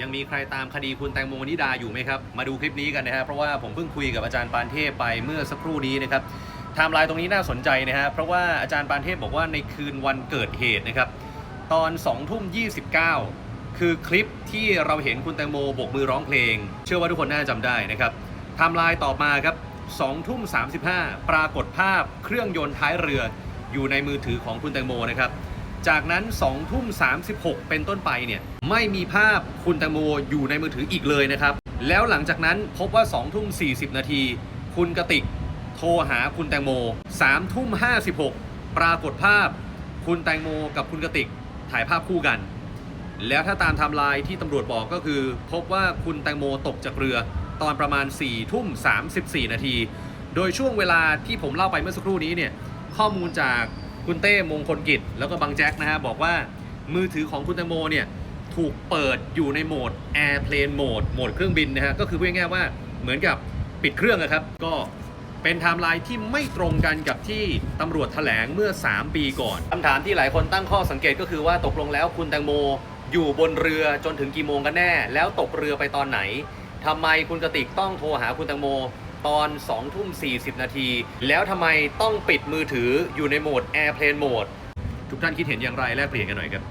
ยังมีใครตามคดีคุณแตงโมนิดาอยู่ไหมครับ มาดูคลิปนี้กันนะฮะเพราะว่าผมเพิ่งคุยกับอาจารย์ปานเทพไปเมื่อสักครู่นี้นะครับไทม์ไลน์ตรงนี้น่าสนใจนะฮะเพราะว่าอาจารย์ปานเทพบอกว่าในคืนวันเกิดเหตุนะครับ ตอน2ทุ่ม29คือคลิปที่เราเห็นคุณแตงโมโบกมือร้องเพลง เชื่อว่าทุกคนน่าจะจำได้นะครับไทม์ไลน์ต่อมาครับ2ทุ่ม35ปรากฏภาพเครื่องยนต์ท้ายเรืออยู่ในมือถือของคุณแตงโมนะครับ จากนั้น2ทุ่ม36 เป็นต้นไปเนี่ยไม่มีภาพคุณแตงโมอยู่ในมือถืออีกเลยนะครับ แล้วหลังจากนั้นพบว่า2ทุ่ม40 นาที คุณกติกโทรหาคุณแตงโม3ทุ่ม56 ปรากฏภาพ คุณแตงโมกับคุณกติกถ่ายภาพคู่กัน แล้วถ้าตามไทม์ไลน์ที่ตำรวจบอกก็คือ พบว่าคุณแตงโมตกจากเรือตอนประมาณ4ทุ่ม34 นาที โดยช่วงเวลาที่ผมเล่าไปเมื่อสักครู่นี้เนี่ยข้อมูลจาก คุณเต้มงคลกิจแล้วก็บังแจ็คนะฮะบอกว่ามือถือของคุณแตงโมเนี่ยถูกเปิดอยู่ในโหมด Airplane Mode โหมดเครื่องบินนะฮะก็คือพูดง่ายๆว่าเหมือนกับปิดเครื่องนะครับ ก็เป็นไทม์ไลน์ที่ไม่ตรงกันกับที่ตำรวจแถลงเมื่อ 3 ปีก่อนคำถามที่หลายคนตั้งข้อสังเกตก็คือว่าตกลงแล้วคุณแตงโมอยู่บนเรือจนถึงกี่โมงกันแน่ แล้วตกเรือไปตอนไหนทำไมคุณกติกต้องโทรหาคุณแตงโม ตอน2ทุ่ม40 นาที แล้วทำไมต้องปิดมือถืออยู่ในโหมด Airplane Mode ทุกท่านคิดเห็นอย่างไรแลกเปลี่ยนกันหน่อยครับ